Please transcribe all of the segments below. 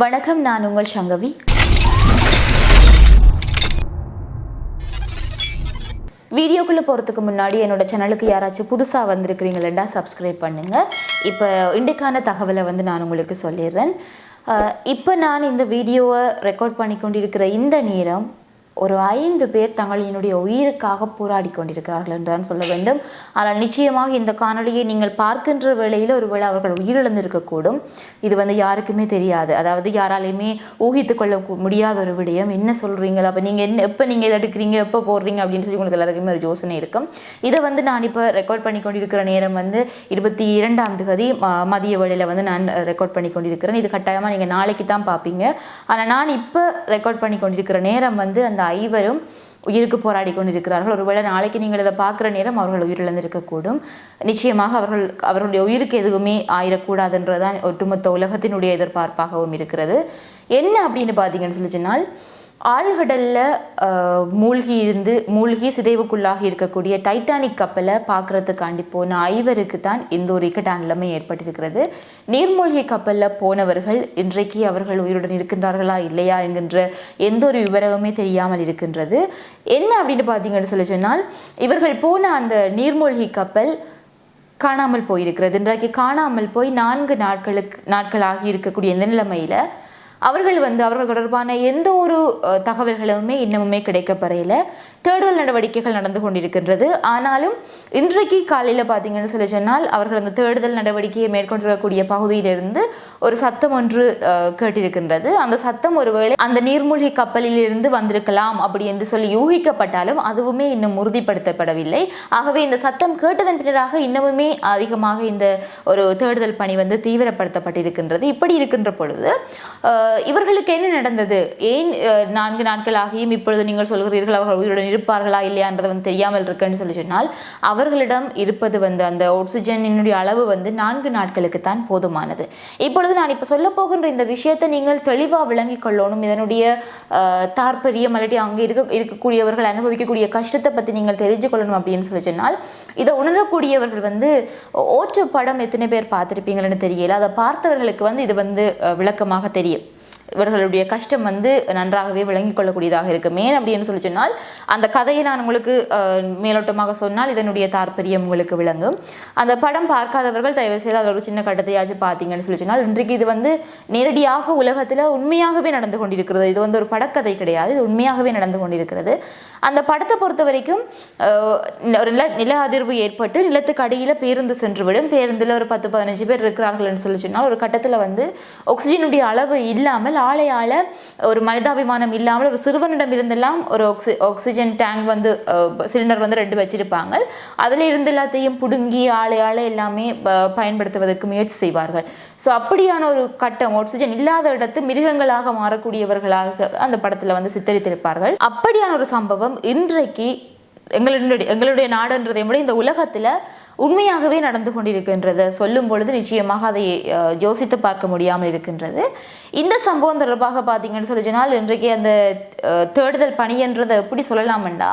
வணக்கம் நான் உங்கள் சங்கவி. வீடியோக்குள்ளே போகிறதுக்கு முன்னாடி என்னோட சேனலுக்கு யாராச்சும் புதுசாக வந்திருக்கிறீங்களா சப்ஸ்கிரைப் பண்ணுங்கள் இப்போ இன்றைக்கான தகவலை வந்து நான் உங்களுக்கு சொல்லிடுறேன். இப்போ நான் இந்த வீடியோவை ரெக்கார்ட் பண்ணி கொண்டிருக்கிற இந்த நேரம் ஒரு ஐந்து பேர் தங்களினுடைய உயிருக்காக போராடி கொண்டிருக்கிறார்கள் என்றுதான் சொல்ல வேண்டும். ஆனால் நிச்சயமாக இந்த காணொளியை நீங்கள் பார்க்கின்ற வேளையில் ஒருவேளை அவர்கள் உயிரிழந்திருக்கக்கூடும். இது வந்து யாருக்குமே தெரியாது. அதாவது யாராலையுமே ஊகித்து கொள்ள முடியாத ஒரு விடயம். என்ன சொல்கிறீங்க அப்போ நீங்கள் என்ன எப்போ நீங்கள் இதை எடுக்கிறீங்க? எப்போ போடுறீங்க? அப்படின்னு சொல்லி உங்களுக்கு எல்லாருக்குமே ஒரு யோசனை இருக்கும். இதை வந்து நான் இப்போ ரெக்கார்ட் பண்ணி கொண்டிருக்கிற நேரம் வந்து இருபத்தி இரண்டாம் தேதி மதிய வேளையில் வந்து நான் ரெக்கார்ட் பண்ணி கொண்டிருக்கிறேன். இது கட்டாயமாக நீங்கள் நாளைக்கு தான் பார்ப்பீங்க. ஆனால் நான் இப்போ ரெக்கார்ட் பண்ணி கொண்டிருக்கிற நேரம் வந்து அந்த ஐவரும் உயிருக்கு போராடி கொண்டிருக்கிறார்கள். ஒருவேளை நாளைக்கு நீங்கள் இதை பார்க்குற நேரம் அவர்கள் உயிரிழந்திருக்கக்கூடும். நிச்சயமாக அவர்கள் அவர்களுடைய உயிருக்கு எதுவுமே ஆயிடக்கூடாதுன்றதுதான் ஒட்டுமொத்த உலகத்தினுடைய எதிர்பார்ப்பாகவும் இருக்கிறது. என்ன அப்படின்னு பார்த்தீங்கன்னு சொல்லி சொன்னால் ஆழ்கடலில் மூழ்கி இருந்து மூழ்கி சிதைவுக்குள்ளாகி இருக்கக்கூடிய டைட்டானிக் கப்பலை பார்க்கறதுக்காண்டி போன ஐவருக்கு தான் இந்த ஒரு இக்கட்டான நிலைமை ஏற்பட்டிருக்கிறது. நீர்மூழ்கி கப்பலில் போனவர்கள் இன்றைக்கு அவர்கள் உயிருடன் இருக்கின்றார்களா இல்லையா என்கின்ற எந்த ஒரு விவரமுமே தெரியாமல் இருக்கின்றது. என்ன அப்படின்னு பார்த்தீங்கன்னு சொல்லி சொன்னால் இவர்கள் போன அந்த நீர்மூழ்கி கப்பல் காணாமல் போயிருக்கிறது. இன்றைக்கு காணாமல் போய் நான்கு நாட்களுக்கு நாட்களாகி இருக்கக்கூடிய இந்த நிலைமையில் அவர்கள் வந்து அவர்கள் தொடர்பான எந்த ஒரு தகவல்களுமே இன்னமுமே கிடைக்கப்பெறையில தேடுதல் நடவடிக்கைகள் நடந்து கொண்டிருக்கின்றது. ஆனாலும் இன்றைக்கு காலையில் பார்த்தீங்கன்னு சொல்லி சொன்னால் அவர்கள் அந்த தேடுதல் நடவடிக்கையை மேற்கொண்டிருக்கக்கூடிய பகுதியிலிருந்து ஒரு சத்தம் ஒன்று கேட்டிருக்கின்றது. அந்த சத்தம் ஒருவேளை அந்த நீர்மூழ்கி கப்பலில் இருந்து வந்திருக்கலாம் அப்படி என்று சொல்லி யூகிக்கப்பட்டாலும் அதுவுமே இன்னும் உறுதிப்படுத்தப்படவில்லை. ஆகவே இந்த சத்தம் கேட்டதன் பின்னராக இன்னமுமே அதிகமாக இந்த ஒரு தேடுதல் பணி வந்து தீவிரப்படுத்தப்பட்டிருக்கின்றது. இப்படி இருக்கின்ற பொழுது இவர்களுக்கு என்ன நடந்தது? ஏன் நான்கு நாட்கள் ஆகியும் இப்பொழுது நீங்கள் சொல்கிறீர்கள் அவர்கள் உயிருடன் இருப்பார்களா இல்லையான்றது வந்து தெரியாமல் இருக்குன்னு சொல்லி சொன்னால் அவர்களிடம் இருப்பது வந்து அந்த ஆக்சிஜனினுடைய அளவு வந்து நான்கு நாட்களுக்கு தான் போதுமானது. இப்பொழுது நான் இப்போ சொல்ல போகின்ற இந்த விஷயத்தை நீங்கள் தெளிவாக விளங்கிக் கொள்ளணும். இதனுடைய தாற்பரியம் தாற்பயம் அல்லது அங்கே இருக்க இருக்கக்கூடியவர்கள் அனுபவிக்கக்கூடிய கஷ்டத்தை பற்றி நீங்கள் தெரிஞ்சு கொள்ளணும் அப்படின்னு சொல்லி சொன்னால் இதை உணரக்கூடியவர்கள் வந்து ஓட்டு படம் எத்தனை பேர் பார்த்துருப்பீங்களன்னு தெரியல. அதை பார்த்தவர்களுக்கு வந்து இது வந்து விளக்கமாக தெரியும். இவர்களுடைய கஷ்டம் வந்து நன்றாகவே விளங்கிக் கொள்ளக்கூடியதாக இருக்கும் ஏன் அப்படின்னு சொல்லி சொன்னால் அந்த கதையை நான் உங்களுக்கு மேலோட்டமாக சொன்னால் இதனுடைய தாற்பயம் உங்களுக்கு விளங்கும். அந்த படம் பார்க்காதவர்கள் தயவு செய்து அதில் ஒரு சின்ன கட்டத்தையாச்சும் பார்த்தீங்கன்னு சொல்லி சொன்னால் இன்றைக்கு இது வந்து நேரடியாக உலகத்தில் உண்மையாகவே நடந்து கொண்டிருக்கிறது. இது வந்து ஒரு படக்கதை கிடையாது. இது உண்மையாகவே நடந்து கொண்டிருக்கிறது. அந்த படத்தை பொறுத்த வரைக்கும் ஒரு நில நில அதிர்வு ஏற்பட்டு நிலத்துக்கு அடியில் பேருந்து சென்றுவிடும். பேருந்தில் ஒரு பத்து பதினஞ்சு பேர் இருக்கிறார்கள்னு சொல்லி சொன்னால் ஒரு கட்டத்தில் வந்து ஆக்சிஜனுடைய அளவு இல்லாமல் ஆளை ஆள ஒரு மனிதாபிமானம் இல்லாமல் ஒரு சிறுவனிடம் இருந்தெல்லாம் ஒரு ஆக்சி ஆக்சிஜன் டேங்க் வந்து சிலிண்டர் வந்து ரெண்டு வச்சிருப்பாங்க. அதில் இருந்து எல்லாத்தையும் பிடுங்கி ஆளை எல்லாமே ப- பயன்படுத்துவதற்கு முயற்சி செய்வார்கள். ஸோ அப்படியான ஒரு கட்டம் ஆக்சிஜன் இல்லாத இடத்து மிருகங்களாக மாறக்கூடியவர்களாக அந்த படத்தில் வந்து சித்தரித்திருப்பார்கள். அப்படியான ஒரு சம்பவம் இன்றைக்கு எங்களுடைய எங்களுடைய நாடுன்றதை விட இந்த உலகத்தில் உண்மையாகவே நடந்து கொண்டிருக்கின்றது. சொல்லும் பொழுது நிச்சயமாக அதை அஹ், யோசித்து பார்க்க முடியாமல் இருக்கின்றது. இந்த சம்பவம் தொடர்பாக பார்த்தீங்கன்னு சொல்லி சொன்னால் இன்றைக்கு அந்த அஹ், தேடுதல் பணின்றதை எப்படி சொல்லலாம்டா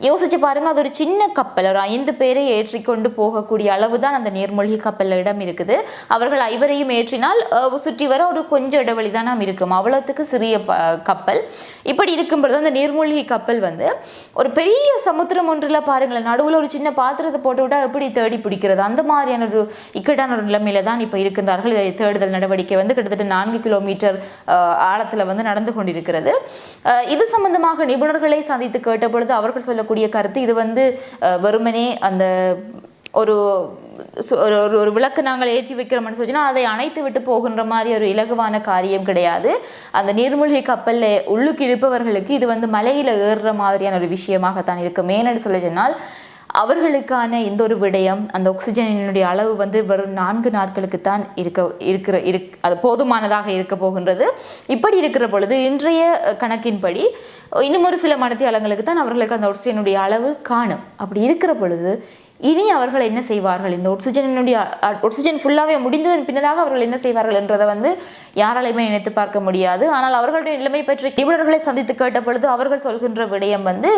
யோசிச்சு பாருங்க அது ஒரு சின்ன கப்பல். ஒரு ஐந்து பேரை ஏற்றிக்கொண்டு போகக்கூடிய அளவு தான் அந்த நீர்மூழ்கி கப்பலில் இடம் இருக்குது. அவர்கள் ஐவரையும் ஏற்றினால் சுற்றி வர ஒரு கொஞ்சம் இடைவெளி தான் நாம் இருக்கும். அவ்வளோத்துக்கு சிறிய ப- கப்பல். இப்படி இருக்கும் பொழுது அந்த நீர்மூழ்கி கப்பல் வந்து ஒரு பெரிய சமுத்திரம் ஒன்றில் பாருங்களேன் நடுவில் ஒரு சின்ன பாத்திரத்தை போட்டு விட்டா எப்படி தேடி பிடிக்கிறது? அந்த மாதிரியான ஒரு இக்கட்டான ஒரு நிலைமையில தான் இப்போ இருக்கின்றார்கள். இதை தேடுதல் நடவடிக்கை வந்து கிட்டத்தட்ட நான்கு கிலோமீட்டர் ஆழத்தில் வந்து நடந்து கொண்டிருக்கிறது. இது சம்பந்தமாக நிபுணர்களை சந்தித்து கேட்டபொழுது அவர்கள் சொல்ல சொல்லக்கூடிய கருத்து. இது வந்து வெறுமனே அந்த ஒரு ஒரு ஒரு ஒரு விளக்கு நாங்கள் ஏற்றி வைக்கிறோம்னு சொல்லிச்சுன்னா அதை அணைத்து விட்டு போகின்ற மாதிரி ஒரு இலகுவான காரியம் கிடையாது. அந்த நீர்மூழ்கி கப்பலில் உள்ளுக்கு இருப்பவர்களுக்கு இது வந்து மலையில் ஏறுற மாதிரியான ஒரு விஷயமாகத்தான் இருக்கும். ஏன்னு சொல்லி சொன்னால் அவர்களுக்கான இந்த ஒரு விடயம் அந்த ஆக்சிஜனினுடைய அளவு வந்து வெறும் நான்கு நாட்களுக்கு தான் இருக்க இருக்கிற இருக் அது போதுமானதாக இருக்க போகின்றது. இப்படி இருக்கிற பொழுது இன்றைய கணக்கின்படி இன்னும் ஒரு சில மனத்தியாளங்களுக்கு தான் அவர்களுக்கு அந்த ஆக்சிஜனுடைய அளவு காணும். அப்படி இருக்கிற பொழுது இனி அவர்கள் என்ன செய்வார்கள்? இந்த ஆக்சிஜனுடைய ஆக்சிஜன் ஃபுல்லாகவே முடிந்ததன் பின்னராக அவர்கள் என்ன செய்வார்கள் என்றதை வந்து யாராலையுமே நினைத்து பார்க்க முடியாது. ஆனால் அவர்களுடைய நிலைமை பற்றி நிபுணர்களை சந்தித்து கேட்ட பொழுது அவர்கள் சொல்கின்ற விடயம் வந்து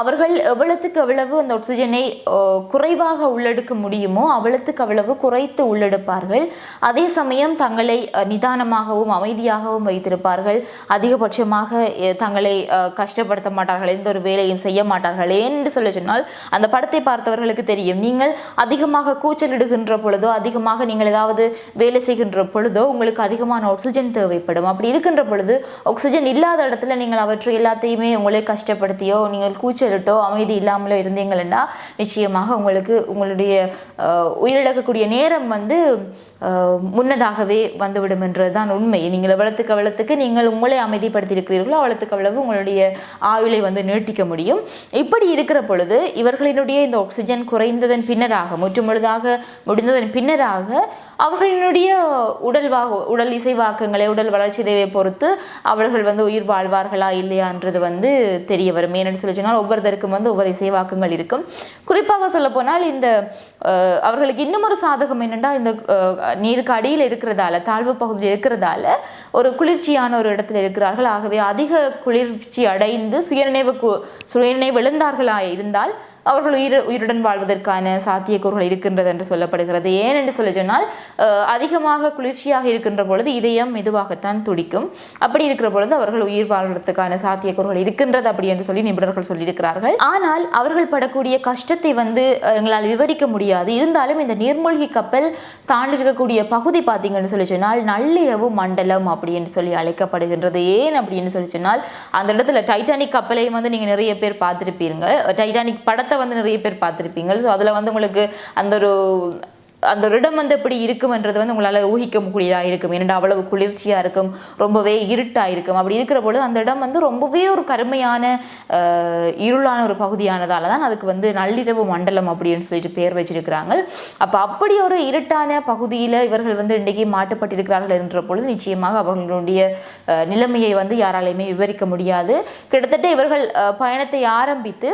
அவர்கள் எவ்வளவுக்கு எவ்வளவு அந்த ஆக்சிஜனை குறைவாக உள்ளெடுக்க முடியுமோ அவ்வளவுக்கு அவ்வளவு குறைத்து உள்ளெடுப்பார்கள். அதே சமயம் தங்களை நிதானமாகவும் அமைதியாகவும் வைத்திருப்பார்கள். அதிகபட்சமாக தங்களை கஷ்டப்படுத்த மாட்டார்கள். எந்த ஒரு வேலையும் செய்ய மாட்டார்கள். என்று சொல்ல சொன்னால் அந்த படத்தை பார்த்த பார்த்தவர்களுக்கு தெரியும். நீங்கள் அதிகமாக கூச்சலிடுகின்ற பொழுதோ அதிகமாக நீங்கள் ஏதாவது வேலை செய்கின்ற பொழுதோ உங்களுக்கு அதிகமான ஆக்சிஜன் தேவைப்படும். அப்படி இருக்கின்ற பொழுது ஆக்சிஜன் இல்லாத இடத்துல நீங்கள் அவற்றை எல்லாத்தையுமே உங்களை கஷ்டப்படுத்தியோ நீங்கள் கூச்சலிட்டோ அமைதி இல்லாமலோ இருந்தீங்கன்னா நிச்சயமாக உங்களுக்கு உங்களுடைய உயிரிழக்கக்கூடிய நேரம் வந்து முன்னதாகவே வந்துவிடும் என்றதுதான் உண்மை. நீங்கள் எவ்வளத்துக்கு அவ்வளத்துக்கு நீங்கள் உங்களை அமைதிப்படுத்தியிருக்கிறீர்களோ அவ்வளத்துக்கு அவ்வளவு உங்களுடைய ஆயுளை வந்து நீட்டிக்க முடியும். இப்படி இருக்கிற பொழுது இவர்களினுடைய இந்த ஆக்சிஜன் குறைந்ததன் பின்னராக முற்றுமுழுதாக முடிந்ததன் பின்னராக அவர்களினுடைய உடல் வாக உடல் இசைவாக்கங்களை உடல் வளர்ச்சி வளர்ச்சிதைவை பொறுத்து அவர்கள் வந்து உயிர் வாழ்வார்களா இல்லையான்றது வந்து தெரிய வரும். ஏன்னு சொல்லி சொன்னால் ஒவ்வொருத்தருக்கும் வந்து ஒவ்வொரு இசைவாக்கங்கள் இருக்கும். குறிப்பாக சொல்ல போனால் இந்த அவர்களுக்கு இன்னும் ஒரு சாதகம் என்னென்னா இந்த நீருக்கு அடியில் இருக்கிறதால தாழ்வு பகுதியில் இருக்கிறதால ஒரு குளிர்ச்சியான ஒரு இடத்துல இருக்கிறார்கள். ஆகவே அதிக குளிர்ச்சி அடைந்து சுயநினைவு சுயநினைவு எழுந்தார்களாக இருந்தால் அவர்கள் உயிர் உயிருடன் வாழ்வதற்கான சாத்தியக்கூறுகள் இருக்கின்றது என்று சொல்லப்படுகிறது. ஏன் என்று சொல்லி சொன்னால் அதிகமாக குளிர்ச்சியாக இருக்கின்ற பொழுது இதயம் மெதுவாகத்தான் துடிக்கும். அப்படி இருக்கிற பொழுது அவர்கள் உயிர் வாழ்வதற்கான சாத்தியக்கூறுகள் இருக்கின்றது அப்படி என்று சொல்லி நிபுணர்கள் சொல்லியிருக்கிறார்கள். ஆனால் அவர்கள் படக்கூடிய கஷ்டத்தை வந்து எங்களால் விவரிக்க முடியாது. இருந்தாலும் இந்த நீர்மூழ்கி கப்பல் தாண்டி இருக்கக்கூடிய பகுதி பார்த்தீங்கன்னு சொல்லி சொன்னால் நள்ளிரவு மண்டலம் அப்படி என்று சொல்லி அழைக்கப்படுகின்றது. ஏன் அப்படின்னு சொல்லி சொன்னால் அந்த இடத்துல டைட்டானிக் கப்பலையும் வந்து நீங்கள் நிறைய பேர் பார்த்துருப்பீங்க. டைட்டானிக் படத்தை வந்து நிறைய பேர் பார்த்துருப்பீங்க. ஸோ அதில் வந்து உங்களுக்கு அந்த ஒரு அந்த ஒரு இடம் வந்து எப்படி இருக்கும்ன்றது வந்து உங்களால் ஊகிக்க முடியதாக இருக்கும்? ஏன்னா அவ்வளவு குளிர்ச்சியாக இருக்கும்? ரொம்பவே இருட்டாக இருக்கும்? அப்படி இருக்கிற பொழுது அந்த இடம் வந்து ரொம்பவே ஒரு கருமையான இருளான ஒரு பகுதியானதால தான் அதுக்கு வந்து நள்ளிரவு மண்டலம் அப்படின்னு சொல்லிட்டு பேர் வச்சிருக்கிறாங்க. அப்போ அப்படி ஒரு இருட்டான பகுதியில் இவர்கள் வந்து இன்றைக்கு மாட்டுப்பட்டிருக்கிறார்கள் என்ற பொழுது நிச்சயமாக அவர்களுடைய நிலைமையை வந்து யாராலையுமே விவரிக்க முடியாது. கிட்டத்தட்ட இவர்கள் பயணத்தை ஆரம்பித்து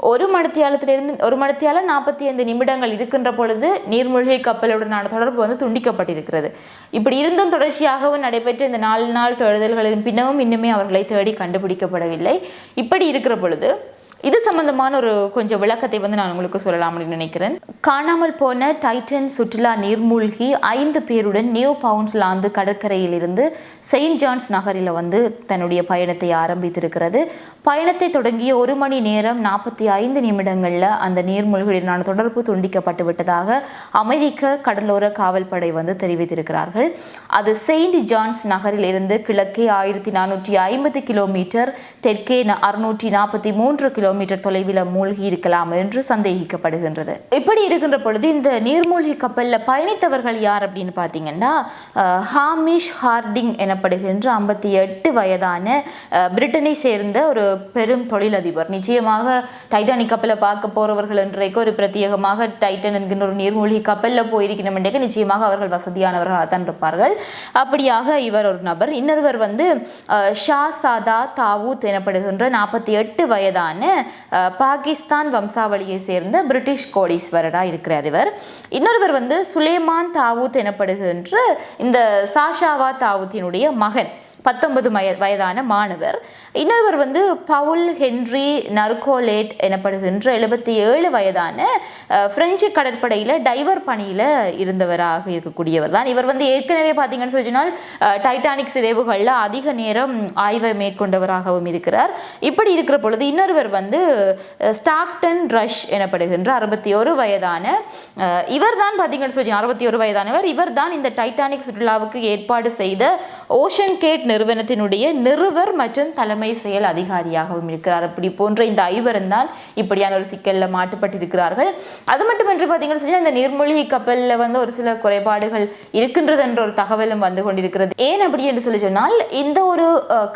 ஒரு மணித்தியாலத்திலிருந்து ஒரு மணித்தியால நாற்பத்தி ஐந்து நிமிடங்கள் இருக்கின்ற பொழுது நீர்மூழ்கி கப்பலுடனான தொடர்பு வந்து துண்டிக்கப்பட்டிருக்கிறது. இப்படி இருந்தும் தொடர்ச்சியாகவும் நடைபெற்ற இந்த நாலு நாள் தேடுதல்களின் பின்னவும் இன்னுமே அவர்களை தேடி கண்டுபிடிக்கப்படவில்லை. இப்படி இருக்கிற பொழுது இது சம்பந்தமான ஒரு கொஞ்சம் விளக்கத்தை வந்து நான் உங்களுக்கு சொல்லலாம் அப்படின்னு நினைக்கிறேன். காணாமல் போன டைட்டன் சுற்றுலா நீர்மூழ்கி ஐந்து பேருடன் நியூ பவுன்ஸ்லாந்து கடற்கரையிலிருந்து செயின்ட் ஜான்ஸ் நகரில் வந்து தன்னுடைய பயணத்தை ஆரம்பித்திருக்கிறது. பயணத்தை தொடங்கிய ஒரு மணி நேரம் நாற்பத்தி ஐந்து நிமிடங்களில் அந்த நீர்மூழ்கியுடனான தொடர்பு துண்டிக்கப்பட்டு விட்டதாக அமெரிக்க கடலோர காவல்படை வந்து தெரிவித்திருக்கிறார்கள். அது செயின்ட் ஜான்ஸ் நகரில் இருந்து கிழக்கே ஆயிரத்தி நானூற்றி ஐம்பது கிலோமீட்டர் தெற்கே அறுநூற்றி நாற்பத்தி மூன்று கிலோமீட்டர் தொலைவில் மூழ்கி இருக்கலாம் என்று சந்தேகிக்கப்படுகின்றது. இப்படி இருக்கின்ற பொழுது இந்த நீர்மூழ்கி கப்பலில் பயணித்தவர்கள் யார் அப்படின்னு பார்த்தீங்கன்னா ஹாமிஷ் ஹார்டிங் எனப்படுகின்ற ஐம்பத்தி எட்டு வயதான பிரிட்டனை சேர்ந்த ஒரு பெரும் தொழிலதிபர். நிச்சயமாக டைட்டானிக் கப்பலை பார்க்க போறவர்கள் இன்றைக்கு ஒரு பிரத்யேகமாக டைட்டன் என்கின்ற ஒரு நீர்மூழ்கி கப்பலில் போயிருக்கணும் என்றைக்கு நிச்சயமாக அவர்கள் வசதியானவர்களாக தான் இருப்பார்கள். அப்படியாக இவர் ஒரு நபர். இன்னொருவர் வந்து ஷா சாதா தாவூத் எனப்படுகின்ற நாற்பத்தி எட்டு வயதான பாகிஸ்தான் வம்சாவளியை சேர்ந்த பிரிட்டிஷ் கோடீஸ்வரராக இருக்கிறார் இவர். இன்னொருவர் வந்து சுலேமான் தாவூத் எனப்படுகின்ற இந்த சாஷாவா தாவூத்தினுடைய மகன். பத்தொன்பது வய வயதான மாணவர். இன்னொருவர் வந்து பவுல் ஹென்றி நர்கோலேட் எனப்படுகின்ற எழுபத்தி ஏழு வயதான பிரெஞ்சு கடற்படையில் டைவர் பணியில் இருந்தவராக இருக்கக்கூடியவர் தான். இவர் வந்து ஏற்கனவே பார்த்தீங்கன்னு சொன்னால் டைட்டானிக் சிதைவுகளில் அதிக நேரம் ஆய்வை மேற்கொண்டவராகவும் இருக்கிறார். இப்படி இருக்கிற பொழுது இன்னொருவர் வந்து ஸ்டாக்டன் ரஷ் எனப்படுகின்ற அறுபத்தி ஒரு வயதான இவர் தான் பார்த்தீங்கன்னு சொல்லி அறுபத்தி ஒரு வயதானவர். இவர் தான் இந்த டைட்டானிக் சுற்றுலாவுக்கு ஏற்பாடு செய்த ஓஷன் கேட் நிறுவனத்தினுடைய நிறுவர் மற்றும் தலைமை செயல் அதிகாரியாகவும் இருக்கிறார். அப்படி போன்ற இந்த ஐவரும் தான் இப்படியான ஒரு சிக்கலில் மாட்டுப்பட்டிருக்கிறார்கள். அது மட்டுமின்றி பார்த்தீங்கன்னா இந்த நீர்மூழ்கி கப்பலில் வந்து ஒரு சில குறைபாடுகள் இருக்கின்றது என்ற ஒரு தகவலும் வந்து கொண்டிருக்கிறது. ஏன் அப்படி என்று சொல்லி சொன்னால் இந்த ஒரு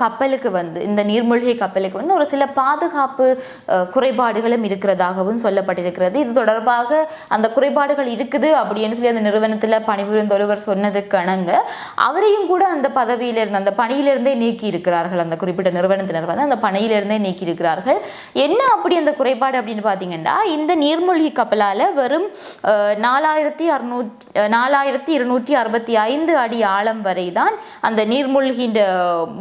கப்பலுக்கு வந்து இந்த நீர்மூழ்கி கப்பலுக்கு வந்து ஒரு சில பாதுகாப்பு குறைபாடுகளும் இருக்கிறதாகவும் சொல்லப்பட்டிருக்கிறது. இது தொடர்பாக அந்த குறைபாடுகள் இருக்குது அப்படின்னு சொல்லி அந்த நிறுவனத்தில் பணிபுரிந்த ஒருவர் சொன்னதுக்கு அணங்க அவரையும் கூட அந்த பதவியில் இருந்த அந்த பணி பணியிலிருந்தே நீக்கி இருக்கிறார்கள் அந்த குறிப்பிட்ட நிறுவனத்தினர் வந்து அந்த பணியிலிருந்தே நீக்கி இருக்கிறார்கள் என்ன அப்படி அந்த குறைபாடு அப்படின்னு பார்த்தீங்கன்னா இந்த நீர்மூழ்கி கப்பலால் வெறும் நாலாயிரத்தி அறுநூற்றி நாலாயிரத்தி இருநூற்றி அறுபத்தி ஐந்து அடி ஆழம் வரை தான் அந்த நீர்மூழ்கின்ற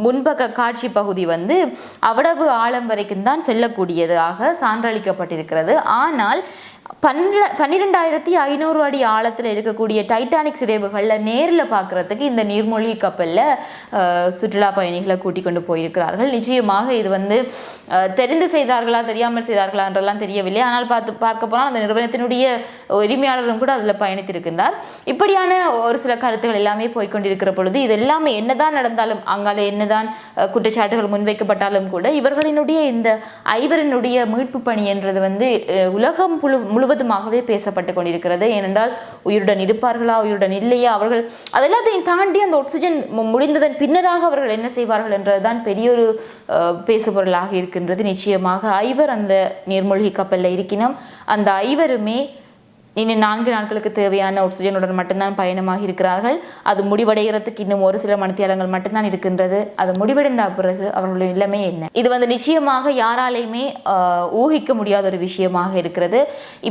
முன்பக்க காட்சி பகுதி வந்து அவ்வளவு ஆழம் வரைக்கும் தான் செல்லக்கூடியதாக சான்றளிக்கப்பட்டிருக்கிறது. ஆனால் பன்னிர பன்னிரெண்டாயிரத்தி ஐநூறு அடி ஆழத்தில் இருக்கக்கூடிய டைட்டானிக் சிதைவுகளில் நேரில் பார்க்குறதுக்கு இந்த நீர்மூழ்கி கப்பலில் சுற்றுலா பயணிகளை கூட்டிக் கொண்டு போயிருக்கிறார்கள். நிச்சயமாக இது வந்து தெரிந்து செய்தார்களா தெரியாமல் செய்தார்களான்றெல்லாம் தெரியவில்லை. ஆனால் பார்த்து பார்க்க போனால் அந்த நிறுவனத்தினுடைய உரிமையாளரும் கூட அதில் பயணித்திருக்கின்றார். இப்படியான ஒரு சில கருத்துகள் எல்லாமே போய்கொண்டிருக்கிற பொழுது இது எல்லாமே என்னதான் நடந்தாலும் அங்கால என்னதான் குற்றச்சாட்டுகள் முன்வைக்கப்பட்டாலும் கூட இவர்களினுடைய இந்த ஐவரினுடைய மீட்பு பணி என்றது வந்து உலகம் முழு முழுவதுமாகவே பேசப்பட்டு கொண்டிருக்கிறது. ஏனென்றால் உயிருடன் இருப்பார்களா உயிருடன் இல்லையா அவர்கள் அதெல்லாத்தையும் தாண்டி அந்த ஆக்சிஜன் மு- முடிந்ததன் பின்னராக அவர்கள் என்ன செய்வார்கள் என்றதுதான் பெரிய ஒரு பேசுபொருளாக இருக்கின்றது. நிச்சயமாக ஐவர் அந்த நீர்மூழ்கி கப்பலில் இருக்கினோம். அந்த ஐவருமே இனி நான்கு நாட்களுக்கு தேவையான ஆக்சிஜனுடன் மட்டும்தான் பயணமாக இருக்கிறார்கள். அது முடிவடைகிறதுக்கு இன்னும் ஒரு சில மணித்தியாலங்கள் மட்டும்தான் இருக்கின்றது. அது முடிவடைந்த பிறகு அவர்களுடைய நிலைமை என்ன? இது வந்து நிச்சயமாக யாராலையுமே ஊகிக்க முடியாத ஒரு விஷயமாக இருக்கிறது.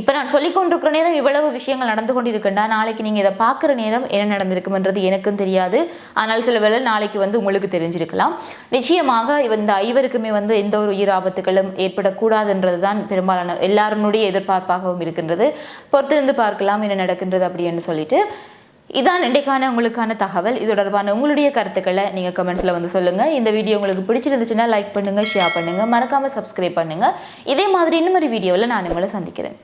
இப்போ நான் சொல்லிக் கொண்டிருக்கிற நேரம் இவ்வளவு விஷயங்கள் நடந்து கொண்டிருக்கின்றா நாளைக்கு நீங்கள் இதை பார்க்குற நேரம் என்ன நடந்திருக்கும்ன்றது எனக்கும் தெரியாது. ஆனால் சில வேளை நாளைக்கு வந்து உங்களுக்கு தெரிஞ்சிருக்கலாம். நிச்சயமாக இந்த ஐவருக்குமே வந்து எந்த ஒரு உயிர் ஆபத்துகளும் ஏற்படக்கூடாதுன்றது தான் பெரும்பாலான எல்லாருடைய எதிர்பார்ப்பாகவும் இருக்கின்றது. பொறுத்திருந்து பார்க்கலாம் என்ன நடக்கின்றது அப்படின்னு சொல்லிட்டு. இதான் இன்றைக்கான உங்களுக்கான தகவல். இது தொடர்பான உங்களுடைய கருத்துக்களை நீங்கள் கமெண்ட்ஸில் வந்து சொல்லுங்கள் இந்த வீடியோ உங்களுக்கு பிடிச்சிருந்துச்சுன்னா லைக் பண்ணுங்கள் ஷேர் பண்ணுங்கள் மறக்காமல் சப்ஸ்கிரைப் பண்ணுங்கள் இதே மாதிரி இன்னும் ஒரு வீடியோவில் நான் உங்களை சந்திக்கிறேன்.